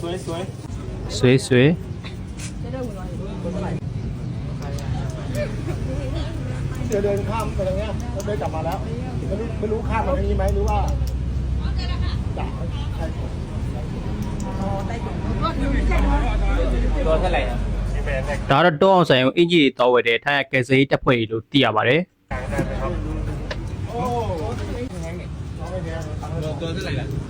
ဆွဲဆွဲ ဆွေးဆွေး เดินเดินข้ามไปตรงเนี้ยแล้วเดินกลับมาแล้วไม่รู้ไม่รู้ข้ามมาทางนี้ไหมหรือว่าจ่าใช่ ตัวเท่าไหร่ครับ ဒါတော့တောအောင်ဆိုင်ကိုအင်ဂျီတွေတောဝယ်တယ်ထိုင်းရကယ်ဆယ်ရေးတပ်ဖွဲ့ကြီးလို့သိရပါတယ် โอ้น้อ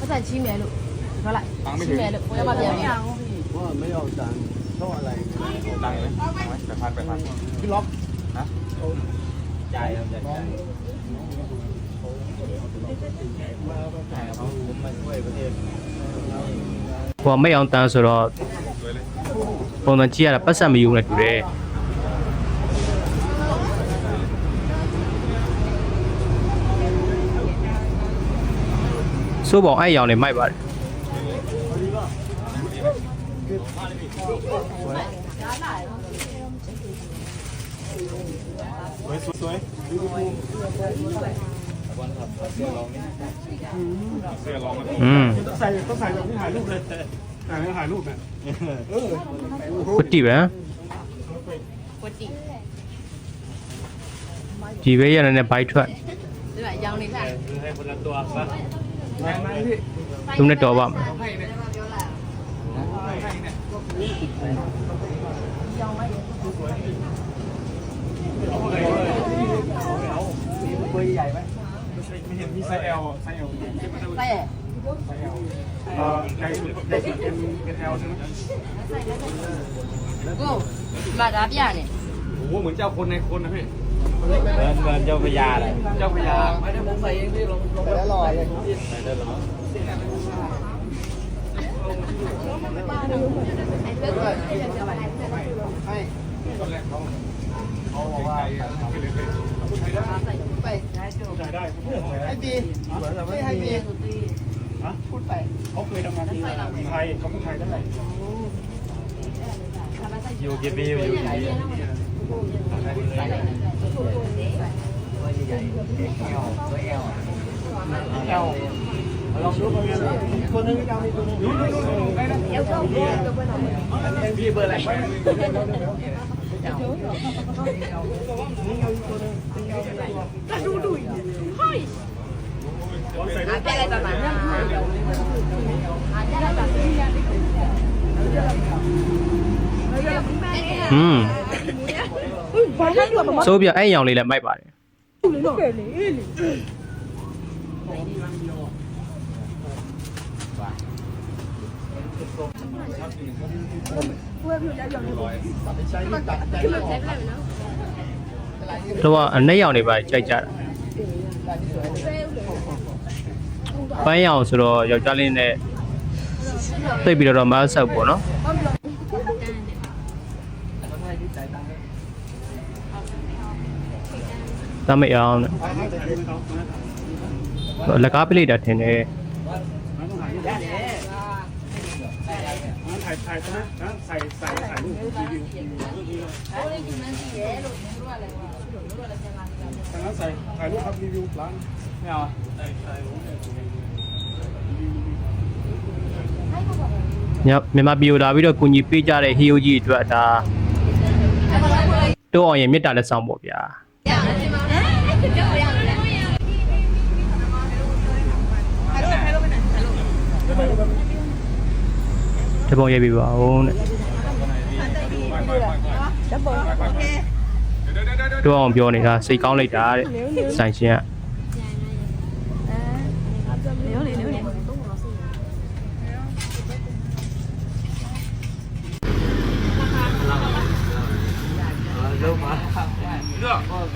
我在七面路，过来，七面路，我要把别人。我没有等，说我来。ตังค์ไหมแปดพันแปดพันพี่ล็อกนะจ่ายครับจ่ายจ่ายผมไม่เอาตังค์สุดหรอ ပုံစံကြည့်ရတာပတ်ဆက်မယူနဲ့တူတယ်စိုးပေါင်အဲ့ရောင်နေမိုက်ပါတယ် สวยสวยดูดู อืม ต้องใส่ต้องใส่แบบนี้ถ่ายรูปเลย ถ่ายรูปเนี่ยกุอปจิบนะปจิจีเวียอะไรเนี่ยไปช่วยให้ตุ้มได้ตัวบ่ใหไหมไม่เห็นมีไซเอลไซเอล เอ่อใครสุดใครสุดเป็นเป็นแอลใช่ไหมกูมาดับยาเนี่ยโอ้โหเหมือนเจ้าคนในคนนะพี่เหมือนเหมือนเจ้าพญาเลยเจ้าพญาไม่ได้ผมใส่เองที่ลงลงไปแล้วลอยเลยไม่ได้วลอยให้ตอนแรกเขาเขาบอกว่าไปได้ได้ให้ดีให้ดีะพูดไปเขาเคยทำงานที่ไทยเขาเป็นไทยได้ไหมอยู่กี่ปีอยู่กี่ปีเอวลองดูตัวนึงตัวนึงดูดูดูเอวก็เอวพี่เบอร์อะไรก็ดูดูเฮ้ย အားပြလိုက်ပါပါအားပြလိုက်ပါอืมဘာလဲလို့မမဆိုးပြအဲ့ရောင်လေးလည်းမိုက်ပါတယ်လေတော့လေလေတော့အနက်ရောင်တွေပါကြိုက်ကြတာ ပန်းရောင်ဆိုတော့ယောက်ျားလေးနဲ့သိပ်ပြီးတော့မဆောက်ပေါ့နော်တမရအောင်နဲ့လက်ကားပလိတာထင်တယ် ถ่ายถ่ายนะใส่ใส่ใส่รูปรีวิวดังนั้นใส่ถ่ายรูปครับรีวิวร้าน ไม่เอา ညမြန်မာပြည်ကိုလာပြီးတော့ကူညီပေးကြတဲ့ဟီယိုကြီးအတွက်ဒါတိုးအောင်ရင်မေတ္တာလက်ဆောင်ပေါ့ဗျာတပုံရေး ဓပုံရိုက်ပြီးပါဦးတဲ့ဓပုံโอเคတို့အောင်ပြောနေတာစိတ်ကောင်းလိုက်တာတဲ့ဆိုင်ရှင်က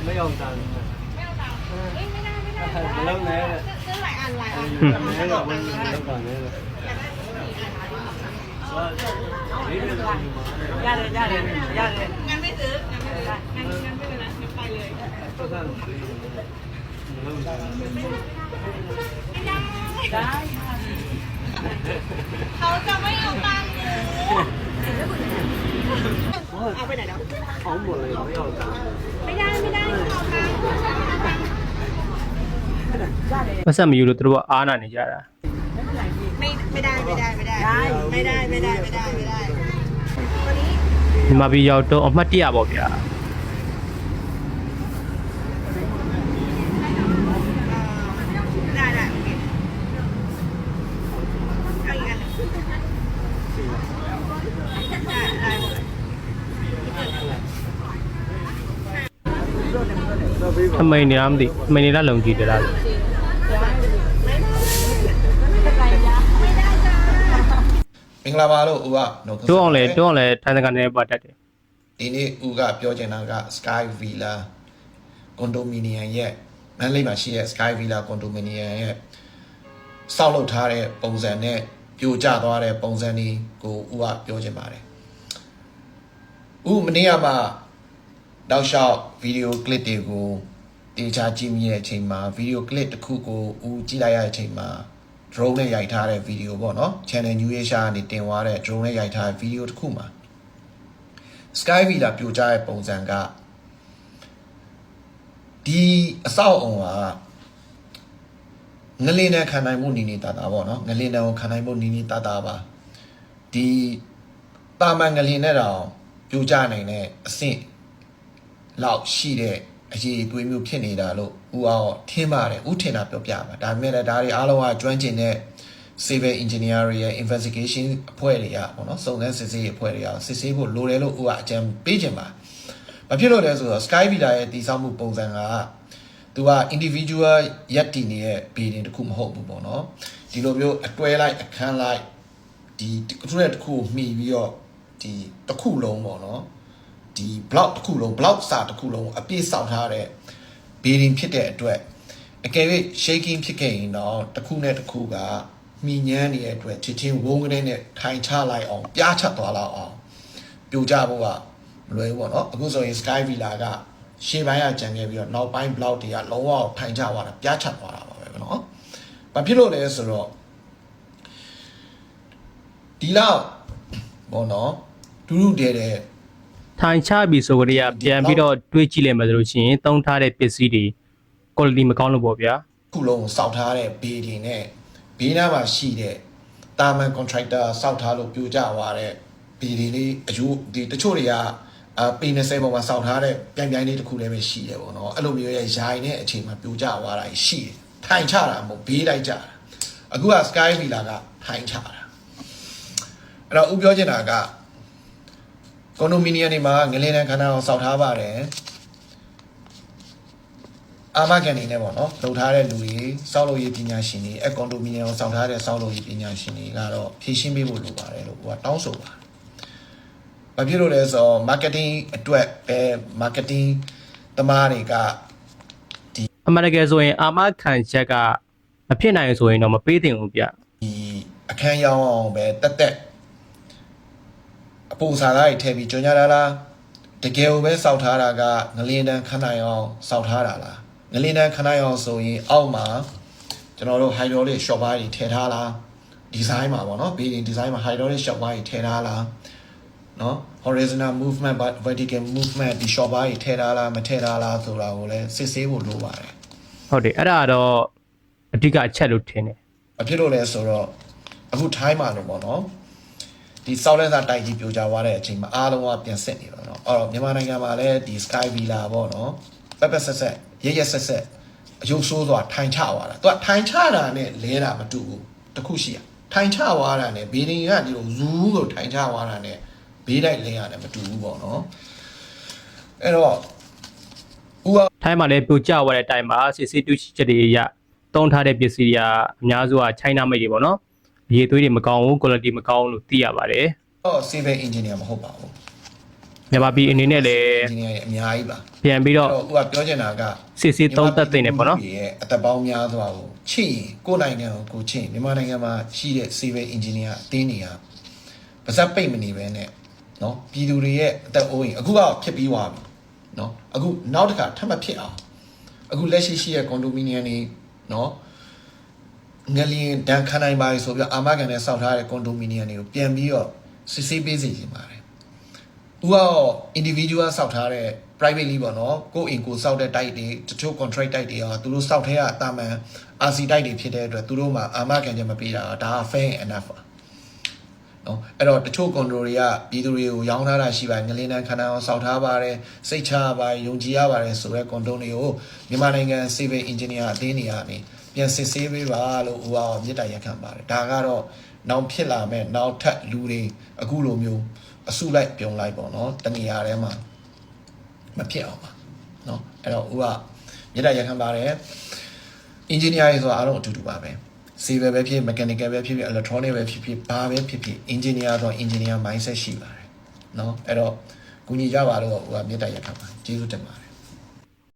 ไม่ยอมตังค์ไม่ยอมตังค์ไม่ได้ไม่ได้ไม่ลงแล้วซื้อหลายอันหลายอัน ไม่หรอกมันต้องก่อนเลย ရတယ်ရတယ်ရတယ် งั้นไม่ซื้องั้นไม่ซื้องั้นงั้นไม่เป็นไรงั้นไปเลยเขาจะไม่เอาตังค์เลยเอาไปไหนแล้ว ของหมดเลยไม่เอาตังค์ ไม่ได้ไม่ได้เอาตังค์ ပတ်ဆက်မယူလို့သူတို့ကအားနာနေကြတာ ไม่ไม่ได้ไม่ได้ไม่ได้ไม่ได้ไม่ได้ไม่ได้ไม่ได้วันนี้ မြန်မာပြည်ရောက်တော့အမှတ်တရပေါ့ဗျာ ได้ได้โอเคเอาอีกอันหนึ่งได้ได้หมดเลย အမိန်နေလားမသိအမိန်နေလားလုံကြည့်တယ်လား မ င်္ဂလာပါလို့ဦးကနှုတ်တွန်းအောင်လဲတွန်းအောင်လဲထိုင်စကနေပတ်တတ်တယ်ဒီနေ့ဦးကပြောချင်တာက Sky Villa Condominium ရဲ့မန္တလေးမှာရှိတဲ့ Sky Villa Condominium ရဲ့စောက်လုပ်ထားတဲ့ပုံစံနဲ့ပြိုကျသွားတဲ့ပုံစံนี้ကိုဦးကပြောချင်ပါတယ်ဦးမနေ့ကမှတောက်လျှောက်ဗီဒီယိုကလစ်တွေကိုတေချာကြည့်မိတဲ့အချိန်မှာဗီဒီယိုကလစ်တစ်ခုကိုဦးကြည့်လိုက်ရတဲ့အချိန်မှာ drone နဲ့ရိုက်ထားတဲ့ဗီဒီယိုပေါ့နော် channel New Asia ကနေတင်သွားတဲ့ drone နဲ့ရိုက်ထားတဲ့ဗီဒီယိုတစ်ခုမှာ Sky Villa ပြိုကျတဲ့ပုံစံကဒီအဆောက်အုံကငလင်းနဲ့ခံနိုင်မှုနီနီတာတာပေါ့နော်ငလင်းနဲ့ခံနိုင်မှုနီနီတာတာပါဒီတာမန်ငလင်းနဲ့တော့ပြိုကျနိုင်တဲ့အဆင့်လောက်ရှိတဲ့ အရေးအသွေးမျိုးဖြစ်နေတာလို့ဦးအောင်ထင်းပါတယ်ဦးထင်တာပြောပြပါဒါပေမဲ့လည်းဒါတွေအားလုံးကကျွမ်းကျင်တဲ့ civil engineer တွေရဲ့ investigation အဖွဲ့တွေကပေါ့နော်စုံစမ်းစစ်ဆေးရေးအဖွဲ့တွေကစစ်ဆေးဖို့လိုတယ်လို့ဦးကအကြံပေးချင်ပါဘာဖြစ်လို့လဲဆိုတော့ Sky Villa ရဲ့တည်ဆောက်မှုပုံစံကသူက individual ရက်တည်နေတဲ့ building တခုမဟုတ်ဘူးပေါ့နော်ဒီလိုမျိုးအတွဲလိုက်အခန်းလိုက်ဒီတစ်ခုနဲ့တစ်ခုကိုမှီပြီးတော့ဒီတစ်ခုလုံးပေါ့နော် ဒီ block တစ်ခုလုံး block စာတစ်ခုလုံးကိုအပြည့်ဆောက်ထားတဲ့ building ဖြစ်တဲ့အတွက်အကယ်၍ shaking ဖြစ်ခဲ့ရင်တော့တစ်ခုနဲ့တစ်ခုကမိညမ်းနေတဲ့အတွက်ချစ်ချင်းဝုန်းကနေနဲ့ထိုင်ချလိုက်အောင်ပြားချသွားလောက်အောင်ပြိုကျဖို့ကမလွယ်ဘူးပေါ့နော်အခုဆိုရင် Sky Villa ကရှေ့ပိုင်းကကြံခဲ့ပြီးတော့နောက်ပိုင်း block တွေကလုံးဝထိုင်ချသွားတာပြားချသွားတာပါပဲနော်။ဘာဖြစ်လို့လဲဆိုတော့ဒီလောက်ဘောနော်ဒူးဒူးတဲတဲ့ ထိုင်ချပြီဆိုကြရပြန်ပြီးတော့တွေးကြည့်လိုက်မှဆိုလို့ရှိရင်တုံးထားတဲ့ပစ္စည်းတွေ quality မကောင်းလို့ပေါ့ဗျာခုလုံးကိုစောက်ထားတဲ့ဘေးတွေနဲ့ဘေးနားမှာရှိတဲ့တာမန် contractor စောက်ထားလို့ပြိုကျသွားတဲ့ဘေးတွေလေးအယူဒီတချို့တွေကအာပေ20ပေါ်မှာစောက်ထားတဲ့ပြန်ပြန်လေးတစ်ခုလည်းပဲရှိတယ်ပေါ့နော်အဲ့လိုမျိုးရဲ့ယာယီနဲ့အချိန်မှာပြိုကျသွားတာရှိတယ်ထိုင်ချတာမဟုတ်ဘေးလိုက်ကြတာအခုက Sky Villa ကထိုင်ချတာအဲ့တော့ဥပြောချင်တာက ကွန်ဒိုမီနီယံတွေမှာငလင်းတဲ့ခန္ဓာအောင်စောက်ထားပါတယ်အာမခံနေနဲ့ပေါ့နော်လှုပ်ထားတဲ့လူတွေစောက်လို့ရေးပညာရှင်တွေအကွန်ဒိုမီနီယံကိုစောက်ထားတဲ့စောက်လို့ရေးပညာရှင်တွေကတော့ဖြည့်ရှင်းပေးဖို့လိုပါတယ်လို့ဟိုကတောင်းဆိုပါတယ်။ဘာဖြစ်လို့လဲဆိုတော့ marketing အတွက်ပဲ marketing သမားတွေကအမှန်တကယ်ဆိုရင်အာမခံချက်ကမဖြစ်နိုင်ဆိုရင်တော့မပေးသင့်ဘူးဗျဒီအခန်းရောင်းအောင်ပဲတက်တက်အ ပူစာသားတွေထည့်ပြီးကြော်ညာတာလားတကယ်ကိုပဲစောက်ထားတာကငလင်းတန်းခဏနိုင်အောင်စောက်ထားတာလားငလင်းတန်းခဏနိုင်အောင်ဆိုရင်အောက်မှာကျွန်တော်တို့ hydraulic shop bar တွေထည့်ထားလားဒီဇိုင်းမှာပေါ့နော် building design မှာ hydraulic shop bar တွေထည့်ထားလားနော် horizontal movement vertical movement ဒီ shop bar တွေထည့်ထားလားမထည့်ထားလားဆိုတာကိုလည်းစစ်ဆေးဖို့လိုပါတယ်ဟုတ်တယ်အဲ့ဒါတော့အဓိကအချက်လို့ထင်တယ်။အဖြစ်လို့လဲဆိုတော့အခုထိုင်းမှာလို့ပေါ့နော်။ ဒီဆောက်လက်စာတိုက်ကြီးပြိုကျသွားတဲ့အချိန်မှာအားလုံးကပြန်စစ်နေတော့နော်။အဲ့တော့မြန်မာနိုင်ငံမှာလည်းဒီ Sky Villa ပေါ့နော်။ပက်ပက်ဆက်ဆက်ရရဆက်ဆက်အယုတ်ဆိုးစွာထိုင်ချသွားတာ။သူကထိုင်ချတာနဲ့လဲတာမတူဘူး။တစ်ခုရှိရ။ထိုင်ချသွားတာနဲ့ဘေးဒင်ကဒီလိုဇူးလို့ထိုင်ချသွားတာနဲ့ဘေးတိုက်လဲရတယ်မတူဘူးပေါ့နော်။အဲ့တော့ဦးကထိုင်းမှာလည်းပြိုကျသွားတဲ့အတိုင်းမှာစစ်စစ်တူးချက်တွေအရတုံးထားတဲ့ပစ္စည်းတွေကအများစုက China made တွေပေါ့နော် ရေသွေးတွေမကောင်းဘူး quality မကောင်းလို့သိရပါတယ်တော့ civil engineer မဟုတ်ပါဘူးမြန်မာပြည်အနေနဲ့လည်း engineer အများကြီးပါပြန်ပြီးတော့ဟိုကပြောချင်တာကစစ်စစ်သုံးသက်တဲ့နေပေါ့နော်ရဲ့အသက်ပေါင်းများစွာကိုချစ်ရင်ကိုယ်နိုင်ငံကိုကိုချစ်ရင်မြန်မာနိုင်ငံမှာရှိတဲ့ civil engineer အသင်းတွေကပါဇက်ပိတ်မနေပဲနဲ့နော်ပြည်သူတွေရဲ့အသက်အိုးရင်အခုကဖြစ်ပြီးသွားပြီနော်အခုနောက်တစ်ခါထပ်မဖြစ်အောင်အခုလက်ရှိရှိတဲ့ condominium တွေနော် ငလျင်ဒဏ်ခံနိုင်ပါလေဆိုပြီးတော့အာမခံနဲ့စောက်ထားတဲ့ condominium တွေကိုပြန်ပြီးတော့စစ်ဆေးပေးစီခြင်းပါတယ်။ဥကတော့ individual စောက်ထားတဲ့ privately ပေါ့နော်။ကိုယ့်အိမ်ကိုစောက်တဲ့ type တွေတချို့ contract type တွေကသူတို့စောက်ထဲကအတာမန် RC type တွေဖြစ်တဲ့အတွက်သူတို့မှာအာမခံချက်မပေးတာဒါက fair enough ပါ။နော်အဲ့တော့တချို့ condo တွေကပြည်သူတွေကိုရောင်းထားတာရှိပါတယ်ငလင်းတန်းခန္ဓာအောင်စောက်ထားပါတယ်စိတ်ချရပါတယ်ယုံကြည်ရပါတယ်ဆိုတဲ့ condo တွေကိုမြန်မာနိုင်ငံ civil engineer အသင်းတွေကနေ ပြန်စစ်ဆေးပေးပါလို့ဥအောင်မြစ်တာရက်ခံပါတယ်ဒါကတော့နောက်ဖြစ်လာမဲ့နောက်ထပ်လူတွေအခုလိုမျိုးအစုလိုက်ပြုံလိုက်ပေါ့နော်တနေရာထဲမှာမဖြစ်အောင်ပါနော်အဲ့တော့ဥကမြစ်တာရက်ခံပါတယ် engineer တွေဆိုတာအားလုံးအတူတူပါပဲ civil ပဲဖြစ် mechanical ပဲဖြစ်ဖြစ် electronic ပဲဖြစ်ဖြစ်ဘာပဲဖြစ်ဖြစ် engineer ဆိုတော့ engineer mindset ရှိပါတယ်เนาะအဲ့တော့ကူညီကြပါလို့ဟိုကမြေတားရက်ခံပါကျေးဇူးတင်ပါတယ်